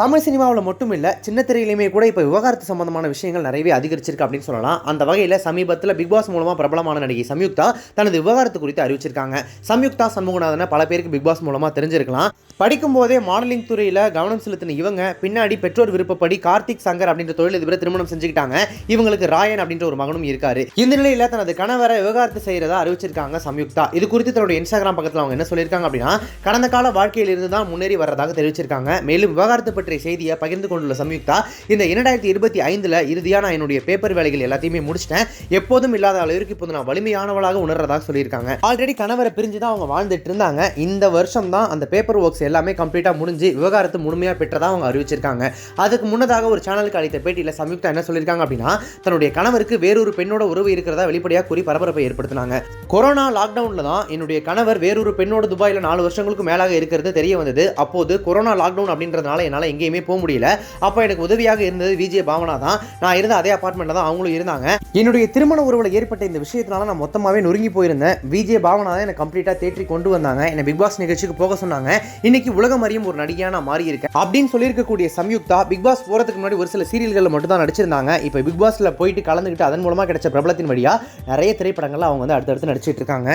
தமிழ் சினிமாவில் மட்டும் இல்லை சின்ன திரையிலுமே கூட இப்போ விவகாரத்து சம்பந்தமான விஷயங்கள் நிறையவே அதிகரிச்சிருக்கு அப்படின்னு சொல்லலாம். அந்த வகையில் சமீபத்தில் பிக் பாஸ் மூலமாக பிரபலமான நடிகை சம்யுக்தா தனது விவகாரத்து குறித்து அறிவிச்சிருக்காங்க. சம்யுக்தா சண்முகநாதனை பல பேருக்கு பிக் பாஸ் மூலமாக தெரிஞ்சிருக்கலாம். படிக்கும் போதே மாடலிங் துறையில் கவனம் செலுத்தின இவங்க பின்னாடி பெற்றோர் விருப்பப்படி கார்த்திக் சங்கர் அப்படின்ற தொழிலதிபரை திருமணம் செஞ்சுக்கிட்டாங்க. இவங்களுக்கு ராயன் அப்படின்ற ஒரு மகனும் இருக்காரு. இந்த நிலையில் தனது கணவரை விவகாரத்து செய்கிறதா அறிவிச்சிருக்காங்க சம்யுக்தா. இது குறித்து தன்னுடைய இன்ஸ்டாகிராம் பக்கத்தில் அவங்க என்ன சொல்லியிருக்காங்க அப்படின்னா கடந்த கால வாழ்க்கையிலிருந்து தான் முன்னேறி வர்றதாக தெரிவிச்சிருக்காங்க. மேலும் விவகாரத்து பற்றிய செய்தியை பகிர்ந்து கொண்டுள்ள சம்யுக்தா இந்த இரண்டாயிரத்தி இருபத்தி ஐந்தில் இறுதியாக நான் என்னுடைய பேப்பர் வேலைகள் எல்லாத்தையுமே முடிச்சிட்டேன். எப்போதும் இல்லாத அளவிற்கு இப்போது நான் வலிமையானவளாக உணர்றதாக சொல்லியிருக்காங்க. ஆல்ரெடி கணவரை பிரிஞ்சு தான் அவங்க வாழ்ந்துட்டு இருந்தாங்க. இந்த வருஷம் தான் அந்த பேப்பர் ஒர்க்ஸ் எல்லாமே கம்ப்ளீட்டாக முடிஞ்சு விவகாரத்து முழுமையாக பெற்றதாக அவங்க அறிவிச்சிருக்காங்க. அதுக்கு முன்னதாக ஒரு சேனலுக்கு அளித்த பேட்டியில் சம்யுக்தா என்ன சொல்லியிருக்காங்க அப்படின்னா தன்னுடைய கணவருக்கு வேறொரு பெண்ணோட உறவு இருக்கிறதா வெளிப்படையாக கூறி பரபரப்பை ஏற்படுத்தினாங்க. கொரோனா லாக்டவுனில் தான் என்னுடைய கணவர் வேறொரு பெண்ணோட துபாயில் நாலு வருஷங்களுக்கு மேலாக இருக்கிறது தெரிய வந்தது. அப்போது கொரோனா லாக்டவுன் அப்படின்றதுனால என்னால் எங்கேயுமே போக முடியல. அப்போ எனக்கு உதவியாக இருந்தது விஜய பாவனா தான். நான் இருந்த அதே அப்பார்ட்மெண்ட்டில் தான் அவங்களும் இருந்தாங்க. என்னுடைய திருமண உறவில் ஏற்பட்ட இந்த விஷயத்தினால நான் மொத்தமாகவே நொறுங்கி போயிருந்தேன். விஜய பாவனா தான் எனக்கு கம்ப்ளீட்டாக தேற்றி கொண்டு வந்தாங்க. என்னை பிக் பாஸ் நிகழ்ச்சிக்கு போக சொன்னாங்க. இன்னைக்கு உலகம் அறியும் ஒரு நடிகையாக நான் மாறி இருக்கேன் அப்படின்னு சொல்லியிருக்கக்கூடிய சம்யுக்தா பிக் பாஸ் போகிறதுக்கு முன்னாடி ஒரு சில சீரியல்களில் மட்டும் தான் நடிச்சிருந்தாங்க. இப்போ பிக் பாஸில் போயிட்டு கலந்துக்கிட்டு அதன் மூலமாக கிடைச்ச பிரபலத்தின் வழியாக நிறைய திரைப்படங்கள்லாம் அவங்க வந்து அடுத்தடுத்து நடிச்சிட்டு இருக்காங்க.